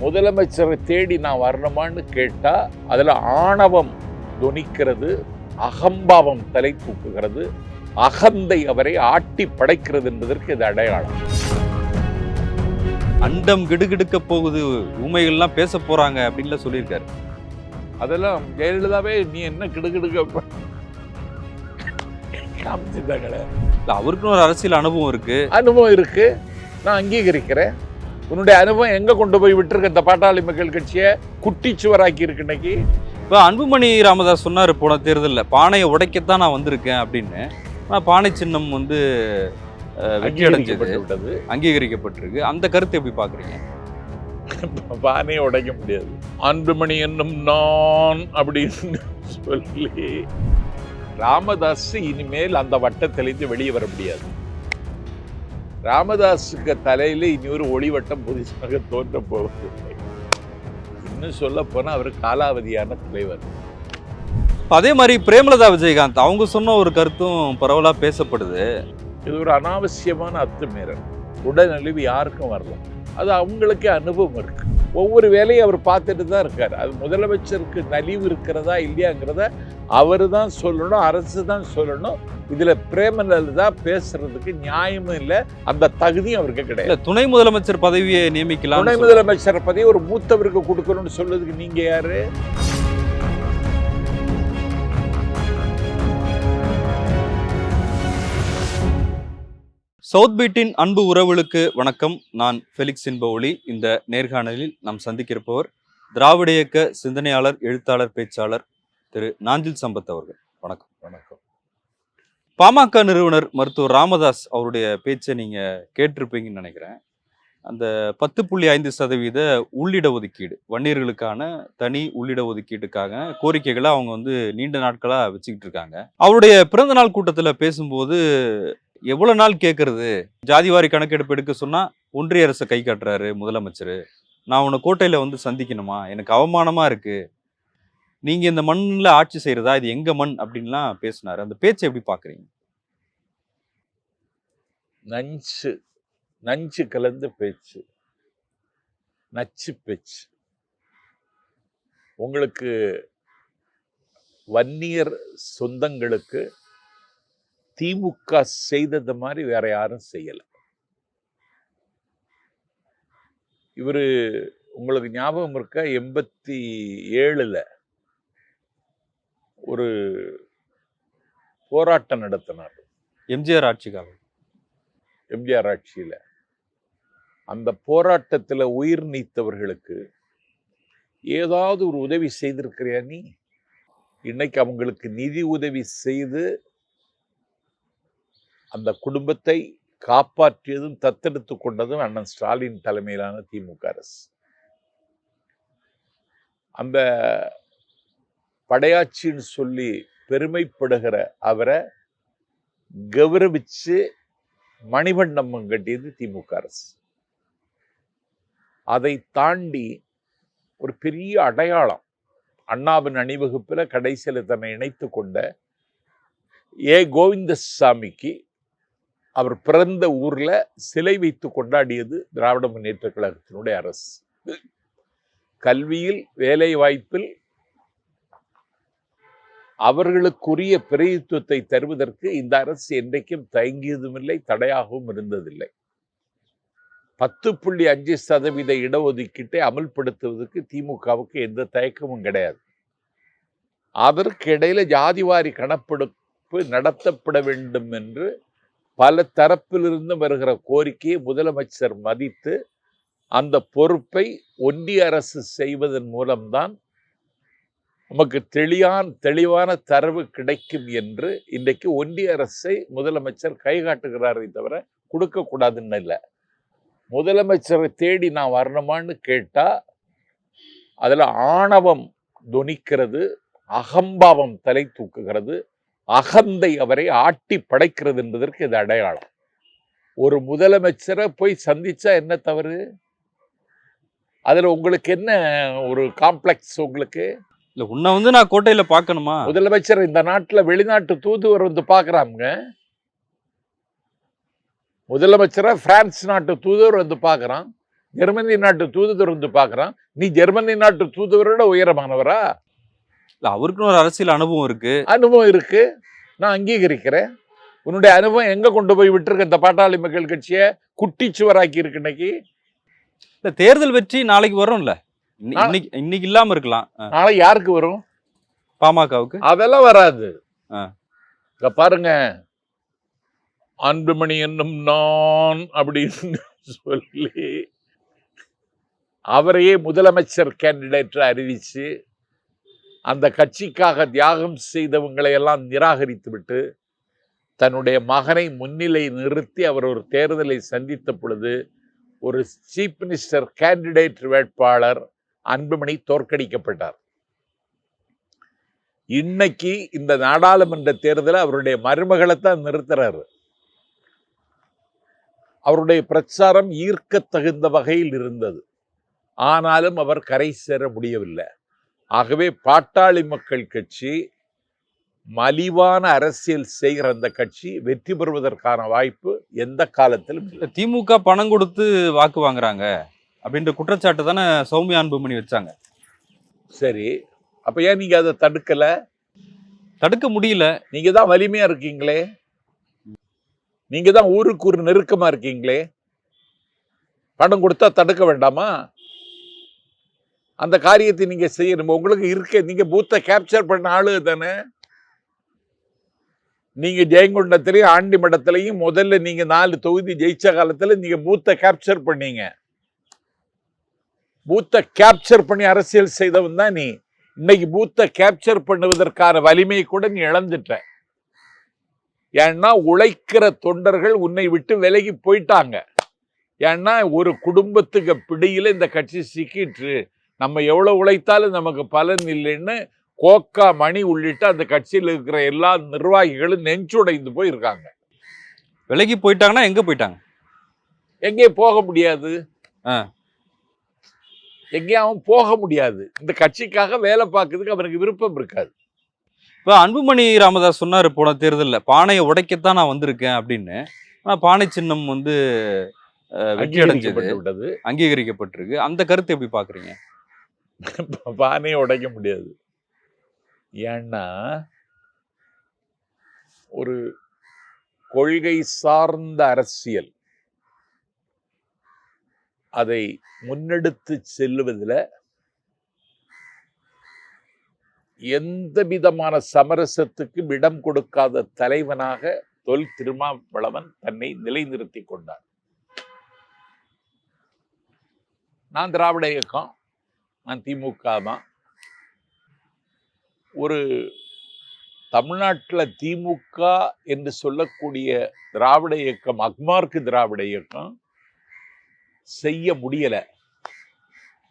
முதலமைச்சரை தேடி நான் வரணுமான்னு கேட்டா அதுல ஆணவம் துணிக்கிறது அகம்பாவம் தலை தூக்குகிறது அகந்தை அவரை ஆட்டி படைக்கிறது என்பதற்கு இது அடையாளம். அண்டம் கிடுகிடுக்க போகுது ஊமைகள்லாம் பேச போறாங்க அப்படின்லாம் சொல்லியிருக்காரு. அதெல்லாம் ஜெயலலிதாவே நீ என்ன கிடுகிடுக்க காமிச்சிருந்தாங்களே அவருக்குன்னு ஒரு அரசியல் அனுபவம் இருக்கு. அனுபவம் இருக்கு. நான் அங்கீகரிக்கிறேன். உன்னுடைய அனுபவம் எங்க கொண்டு போய் விட்டுருக்க இந்த பாட்டாளி மக்கள் கட்சியை? குட்டிச்சுவராக்கி இருக்கு இன்னைக்கு. இப்போ அன்புமணி ராமதாஸ் சொன்னாரு போன தேர்தலில் பானையை உடைக்கத்தான் நான் வந்திருக்கேன் அப்படின்னு. ஆனா பானை சின்னம் வந்து வெற்றி அடைஞ்சது அங்கீகரிக்கப்பட்டிருக்கு. அந்த கருத்தை எப்படி பாக்குறீங்க? பானையை உடைக்க முடியாது. அன்புமணி என்னும் நான் அப்படின்னு சொல்லி. ராமதாஸ் இனிமேல் அந்த வட்டத்திலிருந்து வெளியே வர முடியாது. ராமதாஸுக்கு தலையில இனி ஒரு ஒளிவட்டம் புதுசாக தோன்ற போவதில்லை. இன்னும் சொல்ல போனா அவர் காலாவதியான தலைவர். அதே மாதிரி பிரேமலதா விஜயகாந்த் அவங்க சொன்ன ஒரு கருத்தும் பரவலா பேசப்படுது. இது ஒரு அனாவசியமான அத்துமீறல். உடனழிவு யாருக்கும் வரலாம் அது அவங்களுக்கே அனுபவம் இருக்கு. ஒவ்வொரு வேலையும் அவர் பார்த்துட்டு தான் இருக்கார். அது முதலமைச்சருக்கு நலிவு இருக்கிறதா இல்லையாங்கிறத அவர் தான் சொல்லணும் அரசு தான் சொல்லணும். இதுல பிரேமலதா பேசுறதுக்கு நியாயமும் இல்லை. அந்த தகுதியும் அவருக்கு கிடையாது. துணை முதலமைச்சர் பதவியை நியமிக்கலாம் துணை முதலமைச்சர் பதவி ஒரு மூத்தவருக்கு கொடுக்கணும்னு சொல்றதுக்கு நீங்க யாரு? சவுத் பீட்டின் அன்பு உறவுகளுக்கு வணக்கம். நான் ஃபெலிக்ஸ் இன்பஒளி இந்த நேர்காணலில் நாம் சந்திக்கிறப்பவர் திராவிட இயக்க சிந்தனையாளர் எழுத்தாளர் பேச்சாளர் திரு நாஞ்சில் சம்பத் அவர்கள். வணக்கம். வணக்கம். பாமக நிறுவனர் மருத்துவர் ராமதாஸ் அவருடைய பேச்சை நீங்க கேட்டிருப்பீங்கன்னு நினைக்கிறேன். அந்த பத்து புள்ளி ஐந்து சதவீத உள்ளிட ஒதுக்கீடு வன்னியர்களுக்கான தனி உள்ளிட ஒதுக்கீட்டுக்காக கோரிக்கைகளை அவங்க வந்து நீண்ட நாட்களா வச்சுக்கிட்டு இருக்காங்க. அவருடைய பிறந்த நாள் கூட்டத்துல பேசும்போது எவ்வளோ நாள் கேட்கறது ஜாதிவாரி கணக்கெடுப்பு எடுக்க சொன்னால் ஒன்றிய அரசை கை காட்டுறாரு முதலமைச்சர். நான் உன்னை கோட்டையில் வந்து சந்திக்கணுமா? எனக்கு அவமானமாக இருக்குது நீங்கள் இந்த மண்ணில் ஆட்சி செய்கிறதா இது எங்கள் மண்? அப்படின்லாம் பேசினாரு. அந்த பேச்சை எப்படி பார்க்குறீங்க நஞ்சு நஞ்சு கலந்த பேச்சு. நச்சு பேச்சு. உங்களுக்கு வன்னியர் சொந்தங்களுக்கு திமுக செய்தது மாதிரி வேற யாரும் செய்யல. இவரு உங்களுக்கு ஞாபகம் இருக்கா? எண்பத்தி ஏழுல ஒரு போராட்டம் நடத்தினார். எம்ஜிஆர் ஆட்சி காலம் எம்ஜிஆர் ஆட்சியில. அந்த போராட்டத்துல உயிர் நீத்தவர்களுக்கு ஏதாவது ஒரு உதவி செய்திருக்கிறியா நீ? இன்னைக்கு அவங்களுக்கு நிதி உதவி செய்து அந்த குடும்பத்தை காப்பாற்றியதும் தத்தெடுத்து கொண்டதும் அண்ணன் ஸ்டாலின் தலைமையிலான திமுக அரசு. அந்த படையாட்சின்னு சொல்லி பெருமைப்படுகிற அவரை கௌரவிச்சு மணிமண்டபம் கட்டியது திமுக அரசு. அதை தாண்டி ஒரு பெரிய அடையாளம் அண்ணாவின் அணிவகுப்பில் கடைசியில் தன்னை இணைத்து கொண்ட ஏ. கோவிந்தசாமிக்கு அவர் பிறந்த ஊர்ல சிலை வைத்து கொண்டாடியது திராவிட முன்னேற்ற கழகத்தினுடைய அரசு. கல்வியில் வேலை வாய்ப்பில் அவர்களுக்குரிய பிரதித்துவத்தை தருவதற்கு இந்த அரசு என்றைக்கும் தயங்கியதும் இல்லை தடையாகவும் இருந்ததில்லை. பத்து புள்ளி அஞ்சு சதவீத இடஒதுக்கீட்டை அமல்படுத்துவதற்கு திமுகவுக்கு எந்த தயக்கமும் கிடையாது. அதற்கு இடையில ஜாதிவாரி கணப்பெடுப்பு நடத்தப்பட வேண்டும் என்று பல தரப்பிலிருந்து வருகிற கோரிக்கையை முதலமைச்சர் மதித்து அந்த பொறுப்பை ஒன்றிய அரசு செய்வதன் மூலம்தான் நமக்கு தெளிவான தெளிவான தரவு கிடைக்கும் என்று இன்றைக்கு ஒன்றிய அரசை முதலமைச்சர் கை காட்டுகிறாரே தவிர கொடுக்கக்கூடாதுன்னு இல்லை. முதலமைச்சரை தேடி நான் வரணுமான்னு கேட்டால் அதில் ஆணவம் துணிக்கிறது அகம்பாவம் தலை தூக்குகிறது அகந்தை அவரை ஆட்டி படைக்கிறது என்பதற்கு இது அடையாளம். ஒரு முதலமைச்சரை போய் சந்திச்சா என்ன தவறு? அதுல உங்களுக்கு என்ன ஒரு காம்ப்ளெக்ஸ் உங்களுக்கு? இல்ல உன்னை வந்து நான் கோட்டையில பார்க்கணுமா? முதலமைச்சர் இந்த நாட்டுல வெளிநாட்டு தூதுவர் வந்து பாக்குறாங்க முதலமைச்சரை பிரான்ஸ் நாட்டு தூதுவர் வந்து பார்க்கறான். ஜெர்மனி நாட்டு தூதுவர் வந்து பார்க்கறான். நீ ஜெர்மனி நாட்டு தூதுவரோட உயரமானவரா? இல்ல அவருக்குன்னு ஒரு அரசியல் அனுபவம் இருக்கு. அனுபவம் இருக்கு. நான் அங்கீகரிக்கிறேன். உன்னுடைய அனுபவம் எங்க கொண்டு போய் விட்டுருக்க இந்த பாட்டாளி மக்கள் கட்சியை? குட்டிச்சுவராக்கி இருக்கு இன்னைக்கு. இல்ல தேர்தல் வெற்றி நாளைக்கு வரும்ல? இன்னைக்கு இன்னைக்கு இல்லாம இருக்கலாம். நாளை யாருக்கு வரும்? பாமகவுக்கு? அதெல்லாம் வராது. இங்க பாருங்க. அன்புமணி என்னும் நான் அப்படின்னு சொல்லி அவரையே முதலமைச்சர் கேண்டிடேட் அறிவிச்சு அந்த கட்சிக்காக தியாகம் செய்தவங்களை எல்லாம் நிராகரித்து விட்டு தன்னுடைய மகனை முன்னிலை நிறுத்தி அவர் ஒரு தேர்தலை சந்தித்த பொழுது ஒரு சீஃப் மினிஸ்டர் கேண்டிடேட் வேட்பாளர் அன்புமணி தோற்கடிக்கப்பட்டார். இன்னைக்கு இந்த நாடாளுமன்ற தேர்தலை அவருடைய மருமகளை தான் நிறுத்துறாரு. அவருடைய பிரச்சாரம் ஈர்க்க தகுந்த வகையில் இருந்தது. ஆனாலும் அவர் கரை சேர முடியவில்லை. ஆகவே பாட்டாளி மக்கள் கட்சி மலிவான அரசியல் செய்கிற அந்த கட்சி வெற்றி பெறுவதற்கான வாய்ப்பு எந்த காலத்திலும் இல்லை. திமுக பணம் கொடுத்து வாக்கு வாங்குறாங்க அப்படின்ற குற்றச்சாட்டு தானே சௌமியா அன்புமணி வச்சாங்க. சரி அப்ப ஏன் நீங்க அதை தடுக்கல? தடுக்க முடியல. நீங்க தான் வலிமையா இருக்கீங்களே. நீங்க தான் ஊருக்கு ஒரு நெருக்கமா இருக்கீங்களே. பணம் கொடுத்தா தடுக்க வேண்டாமா? அந்த காரியத்தை நீங்க செய்யணும். உங்களுக்கு இருக்க. நீங்க பூத்தை கேப்சர் பண்ண ஆளு தானே. நீங்க ஜெயங்கொண்டத்திலையும் ஆண்டிமடத்திலையும் முதல்ல நீங்க நாலு தொகுதி ஜெயிச்ச காலத்தில் நீங்க பூத்தை கேப்சர் பண்ணீங்க. பூத்தை கேப்சர் பண்ணி அரசியல் செய்தவன் தான் நீ. இன்னைக்கு பூத்தை கேப்சர் பண்ணுவதற்கான வலிமையை கூட நீ இழந்துட்ட. ஏன்னா உழைக்கிற தொண்டர்கள் உன்னை விட்டு விலகி போயிட்டாங்க. ஏன்னா ஒரு குடும்பத்துக்கு பிடியில் இந்த கட்சி சிக்கிட்டு நம்ம எவ்வளவு உழைத்தாலும் நமக்கு பலன் இல்லைன்னு கோக்கா மணி உள்ளிட்ட அந்த கட்சியில் இருக்கிற எல்லா நிர்வாகிகளும் நெஞ்சுடைந்து போயிருக்காங்க. விலகி போயிட்டாங்கன்னா எங்க போயிட்டாங்க? எங்கே போக முடியாது. ஆ. எங்கேயும் அவன் போக முடியாது. இந்த கட்சிக்காக வேலை பார்க்கறதுக்கு அவனுக்கு விருப்பம் இருக்காது. இப்ப அன்புமணி ராமதாஸ் சொன்னாரு போன தேர்தல்ல பானையை உடைக்கத்தான் நான் வந்திருக்கேன் அப்படின்னு. ஆனா பானை சின்னம் வந்து வெற்றி அடைஞ்சது அங்கீகரிக்கப்பட்டிருக்கு. அந்த கருத்தை எப்படி பாக்குறீங்க? பானையை உடைக்க முடியாது. ஏன்னா ஒரு கொள்கை சார்ந்த அரசியல் அதை முன்னெடுத்து செல்லுவதில் எந்த விதமான சமரசத்துக்கு இடம் கொடுக்காத தலைவனாக தொல் திருமாவளவன் தன்னை நிலைநிறுத்தி கொண்டார் நான் திராவிட இயக்கம் நான் திமுக தான். ஒரு தமிழ்நாட்டில் திமுக என்று சொல்லக்கூடிய திராவிட இயக்கம் அக்மார்க்கு திராவிட இயக்கம் செய்ய முடியல.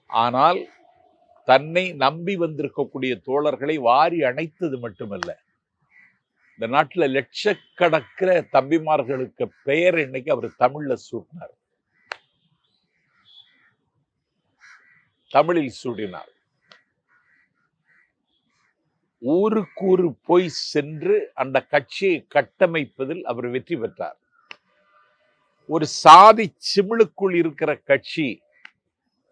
ஆனால் தன்னை நம்பி வந்திருக்கக்கூடிய தோழர்களை வாரி அணைத்தது மட்டுமல்ல. இந்த நாட்டில் லட்சக்கணக்கிற தம்பிமார்களுக்கு பெயர் இன்னைக்கு அவர் தமிழ்ல சூட்டினார். தமிழில் சூடினார் ஊருக்கு ஊரு போய் சென்று அந்த கட்சியை கட்டமைப்பதில் அவர் வெற்றி பெற்றார். ஒரு சாதி சிமிழுக்குள் இருக்கிற கட்சி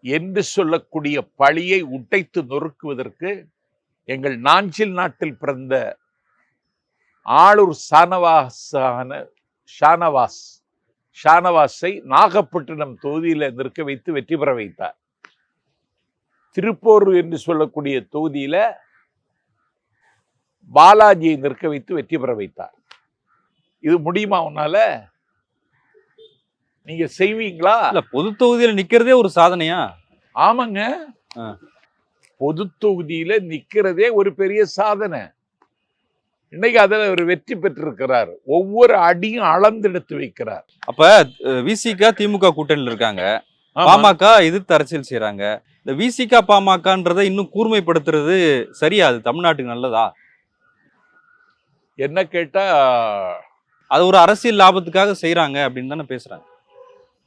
என்று சொல்லக்கூடிய பழியை உடைத்து நொறுக்குவதற்கு எங்கள் நாஞ்சில் நாட்டில் பிறந்த ஆளூர் சானவாசான ஷானவாஸ் ஷானவாஸை நாகப்பட்டினம் தொகுதியில நிற்க வைத்து வெற்றி பெற வைத்தார். திருப்போர் என்று சொல்லக்கூடிய தொகுதியில பாலாஜியை நிற்க வைத்து வெற்றி பெற வைத்தார். இது முடியுமா உன்னால? நீங்க செய்வீங்களா? இல்ல பொது தொகுதியில நிக்கிறதே ஒரு சாதனையா? ஆமாங்க. பொது தொகுதியில நிக்கிறதே ஒரு பெரிய சாதனை. இன்னைக்கு அதுல அவர் வெற்றி பெற்றிருக்கிறார். ஒவ்வொரு அடியும் அளந்தெடுத்து வைக்கிறார். அப்ப விசிக திமுக கூட்டணியில் இருக்காங்க. பாமக எதிர்த்து அரசியல் செய்றாங்க. இந்த விசிக பாமகன்றதை இன்னும் கூர்மைப்படுத்துறது சரியா? அது தமிழ்நாட்டுக்கு நல்லதா? என்ன கேட்டா அது ஒரு அரசியல் லாபத்துக்காக செய்றாங்க அப்படின்னு தானே பேசுறாங்க.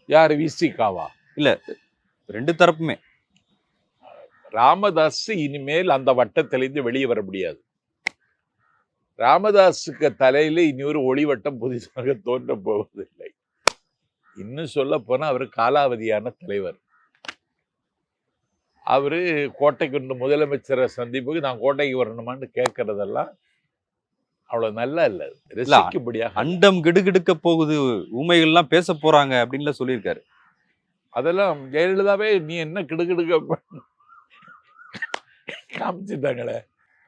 யார் விசிகாவா? ரெண்டு தரப்புமே. ராமதாஸ் இனிமேல் அந்த வட்டத்திலிருந்து வெளியே வர முடியாது. ராமதாஸுக்கு தலையில இனி ஒரு ஒளிவட்டம் புதிதாக தோன்ற போவதில்லை. இன்னும் சொல்ல போனா அவர் காலாவதியான தலைவர். அவர் கோட்டைக்கு வந்து முதலமைச்சரை சந்திப்புக்கு நான் கோட்டைக்கு வரணுமான்னு கேட்கறதெல்லாம் அவ்வளோ நல்லா இல்லை. ரசிக்கும்படியாக அண்டம் கிடுகிடுக்க போகுது ஊமைகள்லாம் பேச போறாங்க அப்படின்லாம் சொல்லியிருக்காரு. அதெல்லாம் ஜெயலலிதாவே நீ என்ன கிடுகிடுக்க காமிச்சிட்டாங்களே.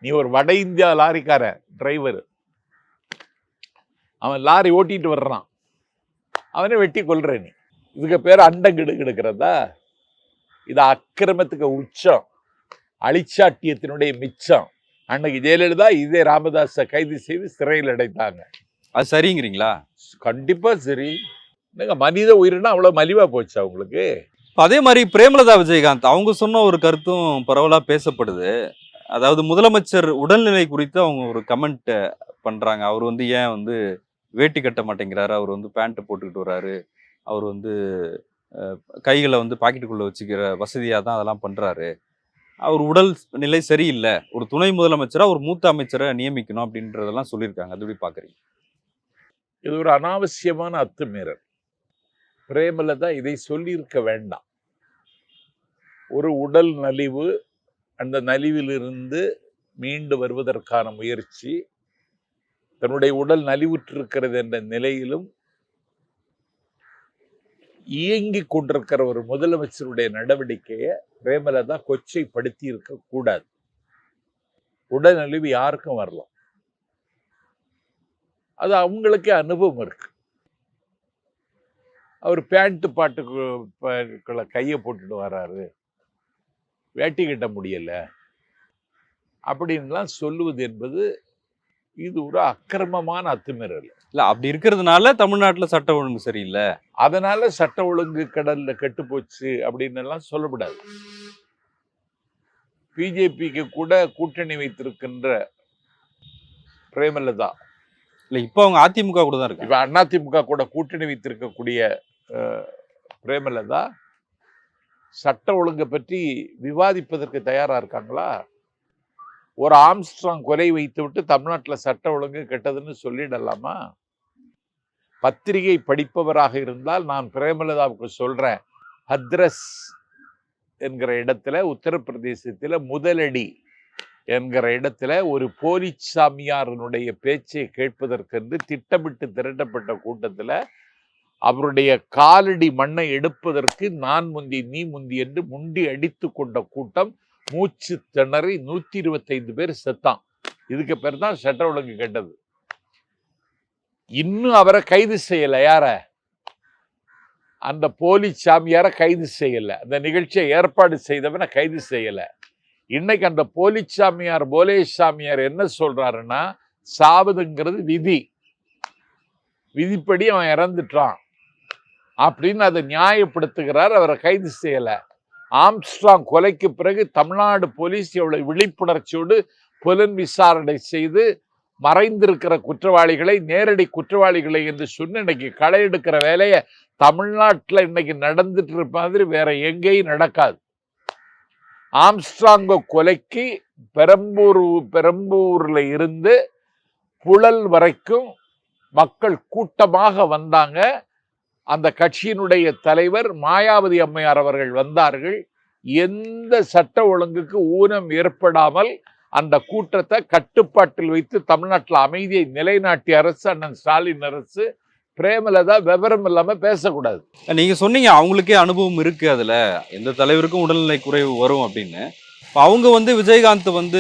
நீ ஒரு வட இந்தியா லாரிக்காரன் டிரைவர் அவன் லாரி ஓட்டிட்டு வர்றான். அவனை வெட்டி கொல்ற நீ. இதுக்கு பேர் அண்டம் கிடுகிடுக்கிறதா இது அக்கிரமத்துக்கு உச்சம். அழிச்சாட்டியத்தினுடைய மிச்சம். அன்னைக்கு ஜெயலலிதா இதே ராமதாஸை கைது செய்து சிறையில் அடைத்தாங்க. அது சரிங்கிறீங்களா? கண்டிப்பா சரி. என்னங்க மனித உயிரினா அவ்வளவு மலிவா போச்சு அவங்களுக்கு இப்ப அதே மாதிரி பிரேமலதா விஜயகாந்த் அவங்க சொன்ன ஒரு கருத்தும் பரவலா பேசப்படுது. அதாவது முதலமைச்சர் உடல்நிலை குறித்து அவங்க ஒரு கமெண்ட் பண்றாங்க. அவர் வந்து ஏன் வந்து வேட்டி கட்ட மாட்டேங்கிறாரு. அவர் வந்து பேண்ட்டை போட்டுக்கிட்டு வர்றாரு. அவர் வந்து கைகளை வந்து பாக்கெட்டுக்குள்ளே வச்சுக்கிற வசதியாக தான் அதெல்லாம் பண்ணுறாரு அவர் உடல் நிலை சரியில்லை. ஒரு துணை முதலமைச்சராக ஒரு மூத்த அமைச்சரை நியமிக்கணும் அப்படின்றதெல்லாம் சொல்லியிருக்காங்க. அது எப்படி பார்க்குறீங்க இது ஒரு அனாவசியமான அத்துமீறல். பிரேமலதா இதை சொல்லியிருக்க வேண்டாம். ஒரு உடல் நலிவு அந்த நலிவிலிருந்து மீண்டு வருவதற்கான முயற்சி தன்னுடைய உடல் நலிவுற்றிருக்கிறது என்ற நிலையிலும் இயங்கிக் கொண்டிருக்கிற ஒரு முதலமைச்சருடைய நடவடிக்கையை பிரேமலதா கொச்சைப்படுத்தி இருக்க கூடாது. உடல் நலிவு யாருக்கும் வரலாம் அது அவங்களுக்கே அனுபவம் இருக்கு. அவர் பேண்ட்டு பாட்டுக்குள்ள கையை போட்டுட்டு வராரு. வேட்டி கட்ட முடியல. அப்படின்லாம் சொல்லுவது என்பது இது ஒரு அக்கிரமமான அத்துமீறல். இல்ல அப்படி இருக்கிறதுனால தமிழ்நாட்டுல சட்ட ஒழுங்கு சரியில்லை. அதனால சட்ட ஒழுங்கு கடல்ல கெட்டு போச்சு அப்படின்னு எல்லாம் சொல்லக்கூடாது. பிஜேபிக்கு கூட கூட்டணி வைத்திருக்கின்ற பிரேமலதா. இல்ல இப்போ அவங்க அதிமுக கூட தான் இருக்காங்க இப்ப அதிமுக கூட கூட்டணி வைத்திருக்கக்கூடிய பிரேமலதா சட்ட ஒழுங்கை பற்றி விவாதிப்பதற்கு தயாரா இருக்காங்களா? ஒரு ஆம்ஸ்ட்ராங் கொலை வைத்து விட்டு தமிழ்நாட்டில் சட்ட ஒழுங்கு கெட்டதுன்னு சொல்லிடலாமா? பத்திரிகை படிப்பவராக இருந்தால் நான் பிரேமலதாவுக்கு சொல்கிறேன் ஹத்ரஸ் என்கிற இடத்துல உத்தரப்பிரதேசத்தில் முதலடி என்கிற இடத்துல ஒரு போலி சாமியாரனுடைய பேச்சை கேட்பதற்கென்று திட்டமிட்டு திரட்டப்பட்ட கூட்டத்தில் அவருடைய காலடி மண்ணை எடுப்பதற்கு நான் முந்தி நீ முந்தி என்று முண்டி அடித்து கொண்ட கூட்டம் மூச்சு திணறி நூற்றி இருபத்தைந்து பேர் செத்தான். இதுக்கு பேர் தான் சட்ட ஒழுங்கு கெட்டது. இன்னும் அவரை கைது செய்யலை. யார? அந்த போலி சாமியாரை கைது செய்யலை. அந்த நிகழ்ச்சியை ஏற்பாடு செய்தவனை கைது செய்யலை. இன்னைக்கு அந்த போலி சாமியார் போலே சாமியார் என்ன சொல்றாருன்னா சாவதுங்கிறது விதி. விதிப்படி அவன் இறந்துட்டான். அப்படின்னு அதை நியாயப்படுத்துகிறார். அவரை கைது செய்யலை. ஆம்ஸ்ட்ராங் கொலைக்கு பிறகு தமிழ்நாடு போலீஸ் எவ்வளவு விழிப்புணர்ச்சியோடு புலன் விசாரணை செய்து மறைந்திருக்கிற குற்றவாளிகளை நேரடி குற்றவாளிகளை என்று சொன்ன இன்னைக்கு களை எடுக்கிற வேலையை தமிழ்நாட்டில் இன்னைக்கு நடந்துட்டு இருக்க மாதிரி வேற எங்கேயும் நடக்காது. ஆம்ஸ்ட்ராங்கோ கொலைக்கு பெரம்பூர் பெரம்பூரில் இருந்து புழல் வரைக்கும் மக்கள் கூட்டமாக வந்தாங்க. அந்த கட்சியினுடைய தலைவர் மாயாவதி அம்மையார் அவர்கள் வந்தார்கள். எந்த சட்ட ஒழுங்குக்கு ஊனம் ஏற்படாமல் அந்த கூட்டத்தை கட்டுப்பாட்டில் வைத்து தமிழ்நாட்டில் அமைதியை நிலைநாட்டிய அரசு அண்ணன் ஸ்டாலின் அரசு பிரேமலதா விவரம் இல்லாமல் பேசக்கூடாது. நீங்க சொன்னீங்க அவங்களுக்கே அனுபவம் இருக்கு அதுல. எந்த தலைவருக்கும் உடல்நிலை குறைவு வரும் அப்படின்னு. அவங்க வந்து விஜயகாந்த் வந்து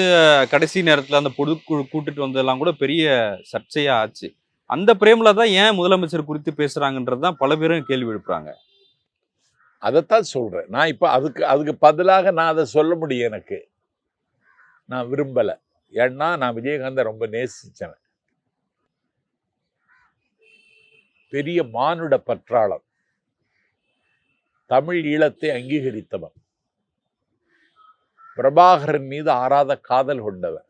கடைசி நேரத்தில் அந்த பொதுக்குழு கூட்டிட்டு வந்ததெல்லாம் கூட பெரிய சர்ச்சையா ஆச்சு. அந்த பிரேமலதா ஏன் முதலமைச்சர் குறித்து பேசுகிறாங்கன்றது தான் பல பேரும் கேள்வி எழுப்புறாங்க. அதைத்தான் சொல்கிறேன் நான் இப்போ அதுக்கு அதுக்கு பதிலாக நான் அதை சொல்ல முடியும் எனக்கு. நான் விரும்பலை. ஏன்னா நான் விஜயகாந்தை ரொம்ப நேசித்தேன் பெரிய மானுட பற்றாளம். தமிழ் ஈழத்தை அங்கீகரித்தவன். பிரபாகரன் மீது ஆறாத காதல் கொண்டவன்.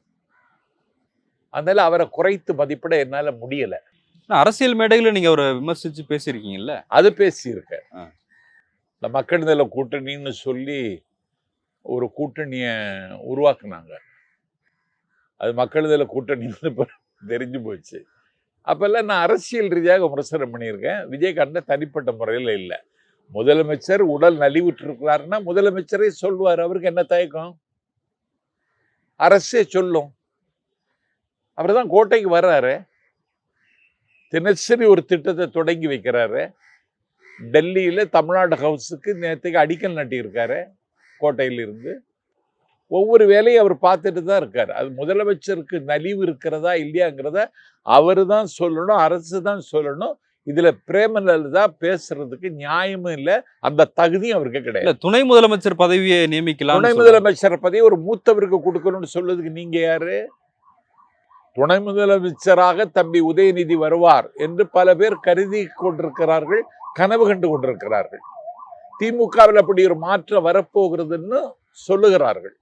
அதனால அவரை குறைத்து மதிப்பிட என்னால முடியல. அரசியல் மேடையில நீங்க அவரை விமர்சிச்சு பேசியிருக்கீங்கல்ல? அது பேசியிருக்கேன். இந்த மக்கள் நல கூட்டணின்னு சொல்லி ஒரு கூட்டணியை உருவாக்குனாங்க. அது மக்கள் நல கூட்டணின்னு தெரிஞ்சு போச்சு. அப்பெல்லாம் நான் அரசியல் ரீதியாக விமர்சனம் பண்ணியிருக்கேன். விஜயகாந்தை தனிப்பட்ட முறையில் இல்லை. முதலமைச்சர் உடல் நலிவுற்றிருக்கிறாருன்னா முதலமைச்சரே சொல்லுவார். அவருக்கு என்ன தயக்கம்? அரசே சொல்லும். அவர் தான் கோட்டைக்கு வர்றாரு. தினசரி ஒரு திட்டத்தை தொடங்கி வைக்கிறாரு. டெல்லியில தமிழ்நாடு ஹவுஸுக்கு நேற்றுக்கு அடிக்கல் நாட்டியிருக்காரு கோட்டையிலிருந்து. ஒவ்வொரு வேலையும் அவர் பார்த்துட்டு தான் இருக்காரு. அது முதலமைச்சருக்கு நலிவு இருக்கிறதா இல்லையாங்கிறத அவர் தான் சொல்லணும் அரசு தான் சொல்லணும். இதுல பிரேமலதா பேசுறதுக்கு நியாயமும் இல்லை. அந்த தகுதியும் அவருக்கு கிடையாது. துணை முதலமைச்சர் பதவியை நியமிக்கலாம் துணை முதலமைச்சர் பதவி ஒரு மூத்தவருக்கு கொடுக்கணும்னு சொல்றதுக்கு நீங்க யாரு? துணை முதலமைச்சராக தம்பி உதயநிதி வருவார் என்று பல பேர் கருதி கொண்டிருக்கிறார்கள் கனவு கண்டு கொண்டிருக்கிறார்கள். திமுகவில் அப்படி ஒரு மாற்றம் வரப்போகிறதுன்னு சொல்லுகிறார்கள்.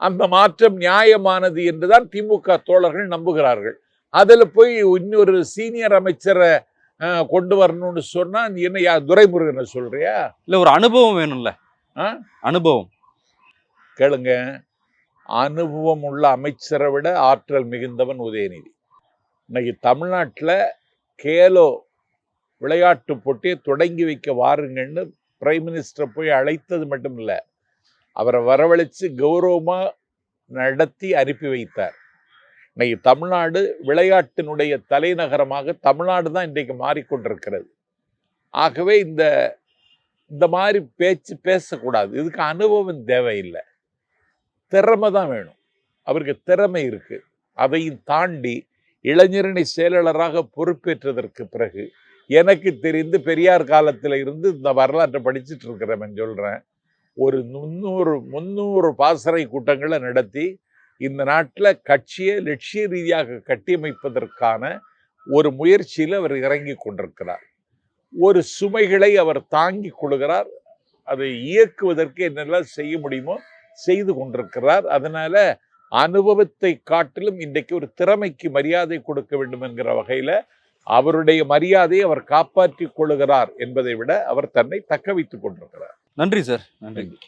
அந்த மாற்றம் நியாயமானது என்றுதான் திமுக தோழர்கள் நம்புகிறார்கள். அதுல போய் இன்னொரு சீனியர் அமைச்சரை கொண்டு வரணும்னு சொன்னா நீ என்ன யா துரைமுருகனை சொல்றியா? இல்ல ஒரு அனுபவம் வேணும்ல. ஆ? அனுபவம். கேளுங்க. அனுபவம் உள்ள அமைச்சரை விட ஆற்றல் மிகுந்தவன் உதயநிதி. இன்னைக்கு தமிழ்நாட்டில் கேலோ விளையாட்டு போட்டியை தொடங்கி வைக்க வாருங்கன்னு பிரைம் மினிஸ்டர் போய் அழைத்தது மட்டும் இல்லை அவரை வரவழைச்சு கௌரவமாக நடத்தி அனுப்பி வைத்தார். இன்னைக்கு தமிழ்நாடு விளையாட்டினுடைய தலைநகரமாக தமிழ்நாடு தான் இன்றைக்கு மாறிக்கொண்டிருக்கிறது. ஆகவே இந்த இந்த மாதிரி பேச்சு பேசக்கூடாது. இதுக்கு அனுபவம் தேவையில்லை. திறமை தான் வேணும். அவருக்கு திறமை இருக்குது அதையும் தாண்டி இளைஞரணி செயலாளராக பொறுப்பேற்றதற்கு பிறகு எனக்கு தெரிந்து பெரியார் காலத்தில் இருந்து இந்த வரலாற்றை படிச்சுட்டு இருக்கிறவன் சொல்கிறேன் ஒரு முந்நூறு முந்நூறு பாசறை கூட்டங்களை நடத்தி இந்த நாட்டில் கட்சியை லட்சிய ரீதியாக கட்டியமைப்பதற்கான ஒரு முயற்சியில் அவர் இறங்கி கொண்டிருக்கிறார். ஒரு சுமைகளை அவர் தாங்கி கொள்கிறார். அதை இயக்குவதற்கு என்னெல்லாம் செய்ய முடியுமோ செய்து கொண்டிருக்கிறார். அதனால அனுபவத்தை காட்டிலும் இன்றைக்கு ஒரு திறமைக்கு மரியாதை கொடுக்க வேண்டும் என்கிற வகையில அவருடைய மரியாதையை அவர் காப்பாற்றிக் கொள்ளுகிறார் என்பதை விட அவர் தன்னை தக்க வைத்துக் கொண்டிருக்கிறார். நன்றி சார். நன்றி.